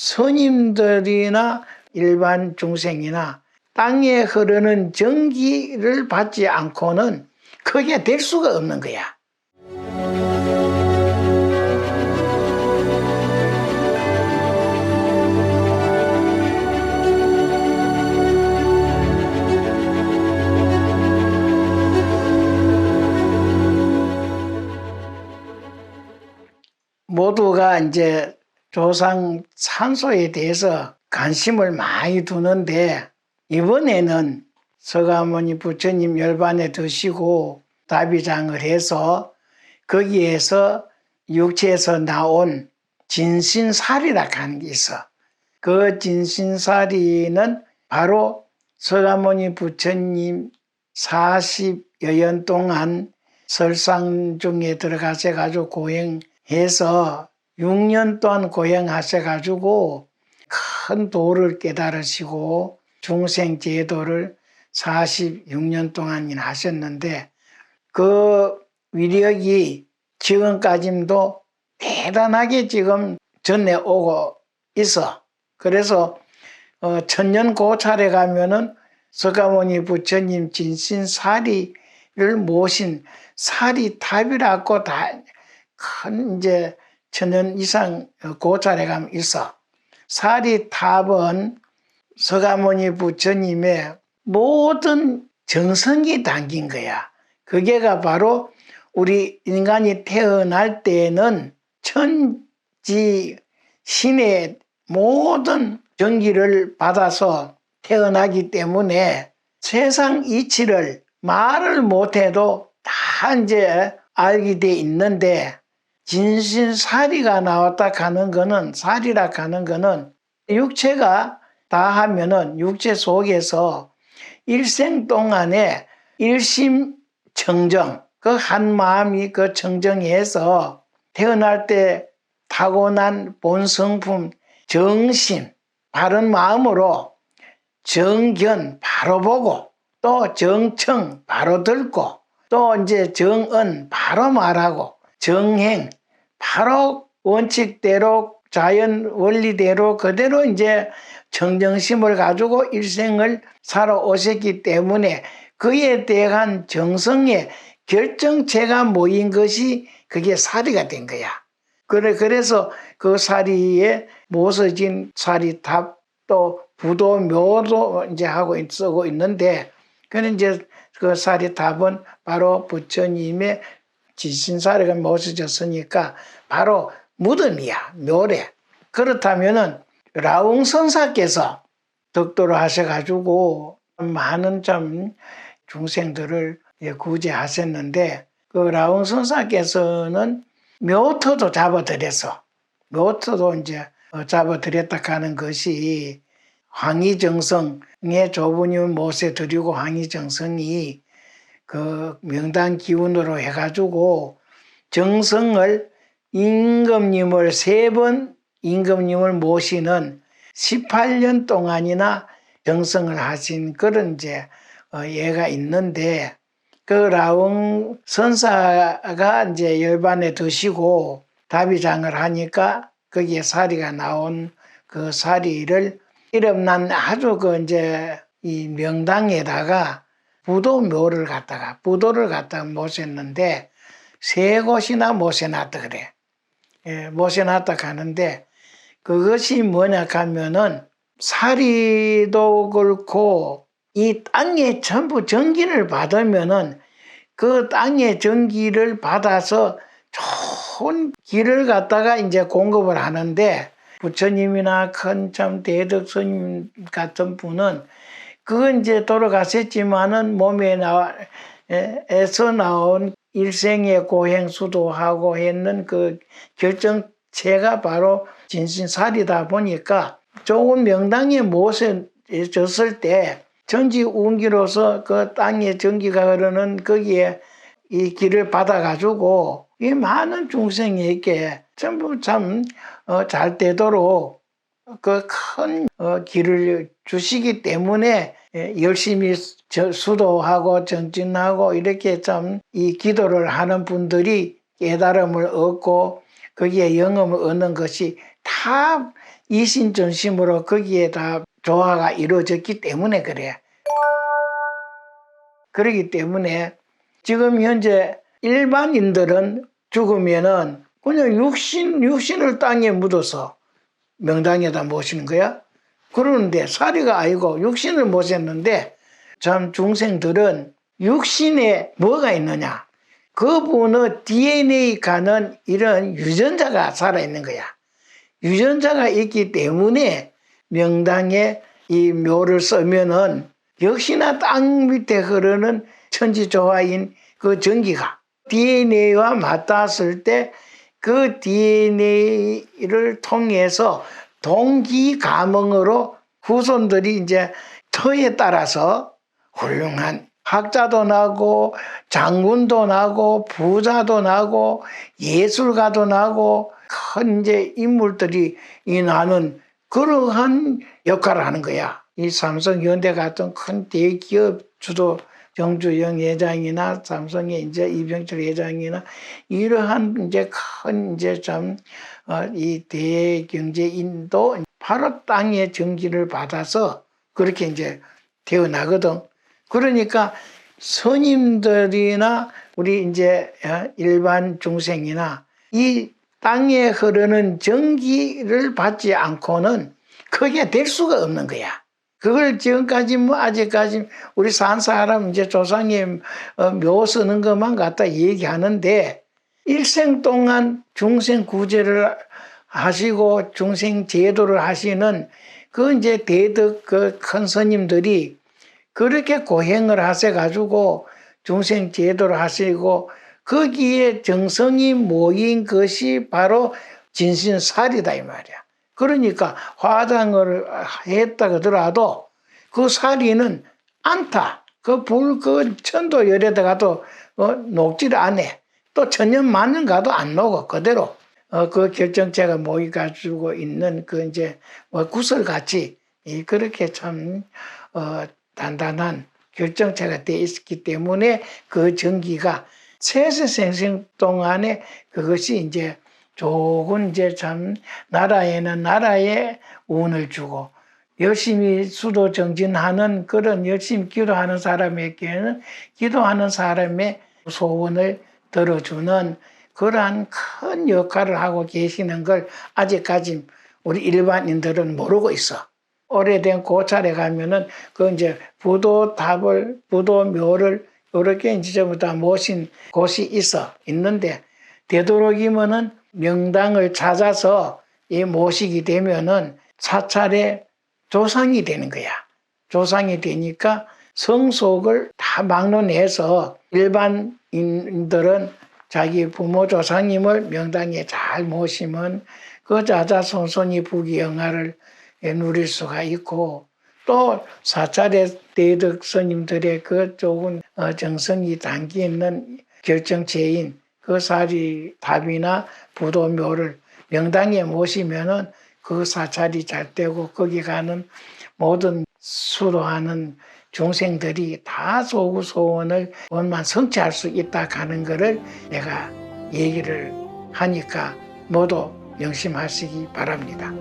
스님들이나 일반 중생이나 땅에 흐르는 전기를 받지 않고는 그게 될 수가 없는 거야. 모두가 이제 조상 산소에 대해서 관심을 많이 두는데 이번에는 서가모니 부처님 열반에 드시고 다비장을 해서 거기에서 육체에서 나온 진신살이라 하는 게 있어. 그 진신살이는 바로 서가모니 부처님 40여 년 동안 설상 중에 들어가셔 가지고 고행해서 6년 동안 고행하셔 가지고 큰 도를 깨달으시고 중생 제도를 46년 동안이나 하셨는데 그 위력이 지금까지도 대단하게 지금 전해 오고 있어. 그래서 어, 천년 고찰에 가면은 서가모니 부처님 진신 사리를 모신 사리탑이라고 다 큰 이제 천년 이상 고찰에 가면 있어. 사리 탑은 서가모니 부처님의 모든 정성이 담긴 거야. 그게가 바로 우리 인간이 태어날 때에는 천지 신의 모든 전기를 받아서 태어나기 때문에 세상 이치를 말을 못해도 다 이제 알게 돼 있는데 진신사리가 나왔다 하는 거는 사리라 하는 거는 육체가 다 하면은 육체 속에서 일생 동안에 일심 정정 그 한 마음이 그 정정해서 태어날 때 타고난 본성품 정신 바른 마음으로 정견 바로 보고 또 정청 바로 듣고 또 이제 정언 바로 말하고 정행 바로 원칙대로 자연 원리대로 그대로 이제 정정심을 가지고 일생을 살아오셨기 때문에 그에 대한 정성의 결정체가 모인 것이 그게 사리가 된 거야. 그래, 그래서 그 사리에 모서진 사리탑 또 부도 묘도 이제 하고 쓰고 있는데 그는 이제 그 사리탑은 바로 부처님의 지신사리가 모서졌으니까 바로 무덤이야 묘래 그렇다면은 라웅 선사께서 덕도를 하셔가지고 많은 좀 중생들을 구제하셨는데 그 라웅 선사께서는 묘토도 잡아들여서 묘토도 이제 잡아들였다 하는 것이 황희정성의 조부님 못에 드리고 황희정성이 그 명당 기운으로 해가지고 정성을 임금님을 세 번 임금님을 모시는 18년 동안이나 정성을 하신 그런 이제 예가 있는데 그 라웅 선사가 이제 열반에 드시고 다비장을 하니까 거기에 사리가 나온 그 사리를 이름난 아주 그 이제 이 명당에다가 부도묘를 갖다가 부도를 갖다가 모셨는데 세 곳이나 모셔놨다 그래. 예, 모셔놨다 가는데 그것이 뭐냐 하면은 사리도 그렇고 이 땅에 전부 전기를 받으면은 그 땅의 전기를 받아서 좋은 길을 갖다가 이제 공급을 하는데 부처님이나 큰 참 대덕 스님 같은 분은 그건 이제 돌아가셨지만은 몸에 나와 에서 나온 일생의 고행 수도하고 했는 그 결정체가 바로 진신살이다 보니까 좋은 명당에 모셔졌을 때 전지 운기로서 그 땅에 전기가 흐르는 거기에 이 길을 받아가지고 이 많은 중생에게 전부 참잘 어, 되도록 그큰 어, 길을 주시기 때문에 열심히 수도하고 정진하고 이렇게 참 이 기도를 하는 분들이 깨달음을 얻고 거기에 영험을 얻는 것이 다 이신전심으로 거기에 다 조화가 이루어졌기 때문에 그래. 그렇기 때문에 지금 현재 일반인들은 죽으면은 그냥 육신, 육신을 땅에 묻어서 명당에다 모시는 거야. 그러는데 사리가 아니고 육신을 모셨는데 참 중생들은 육신에 뭐가 있느냐? 그분의 DNA 가는 이런 유전자가 살아있는 거야. 유전자가 있기 때문에 명당에 이 묘를 쓰면은 역시나 땅 밑에 흐르는 천지조화인 그 전기가 DNA와 맞닿았을 때 그 DNA를 통해서 동기 감흥으로 후손들이 이제 터에 따라서 훌륭한 학자도 나고 장군도 나고 부자도 나고 예술가도 나고 큰 이제 인물들이 이 나는 그러한 역할을 하는 거야. 이 삼성 현대 같은 큰 대기업 주도 정주영 회장이나 삼성의 이제 이병철 회장이나 이러한 이제 큰 이제 참 어, 이 대경제인도 바로 땅의 전기를 받아서 그렇게 이제 태어나거든. 그러니까 스님들이나 우리 이제 어, 일반 중생이나 이 땅에 흐르는 전기를 받지 않고는 그게 될 수가 없는 거야. 그걸 지금까지 뭐 아직까지 우리 산 사람 이제 조상님 어, 묘 쓰는 것만 갖다 얘기하는데 일생 동안 중생 구제를 하시고 중생 제도를 하시는 그 이제 대덕 그 큰 스님들이 그렇게 고행을 하셔 가지고 중생 제도를 하시고 거기에 정성이 모인 것이 바로 진신살이다 이 말이야. 그러니까 화장을 했다 그러더라도 그 살이는 않다. 그 불, 그 천도 열에다가도 어, 녹지를 않아. 또 천년 만년 가도 안 녹아. 그대로. 어, 그 결정체가 모여가지고 있는 그 이제 뭐 구슬같이 이 그렇게 참, 어, 단단한 결정체가 돼 있기 때문에 그 전기가 세세생생 동안에 그것이 이제 조금 이제 참 나라에는 나라에 운을 주고 열심히 수도 정진하는 그런 열심히 기도하는 사람에게는 기도하는 사람의 소원을 들어주는 그러한 큰 역할을 하고 계시는 걸 아직까지 우리 일반인들은 모르고 있어. 오래된 고찰에 가면은 그 이제 부도 답을 부도 묘를 이렇게 이제 전부 다 모신 곳이 있어 있는데 되도록이면은 명당을 찾아서 이 모시게 되면은 사찰의 조상이 되는 거야. 조상이 되니까 성속을 다 막론해서 일반인들은 자기 부모 조상님을 명당에 잘 모시면 그 자자손손이 부귀영화를 누릴 수가 있고 또 사찰의 대덕 스님들의 그 좋은 어, 정성이 담겨 있는 결정체인 그 사리 답이나 부도묘를 명당에 모시면은 그 사찰이 잘 되고 거기 가는 모든 수도하는 중생들이 다 소구 소원을 원만 성취할 수 있다 하는 것을 내가 얘기를 하니까 모두 명심하시기 바랍니다.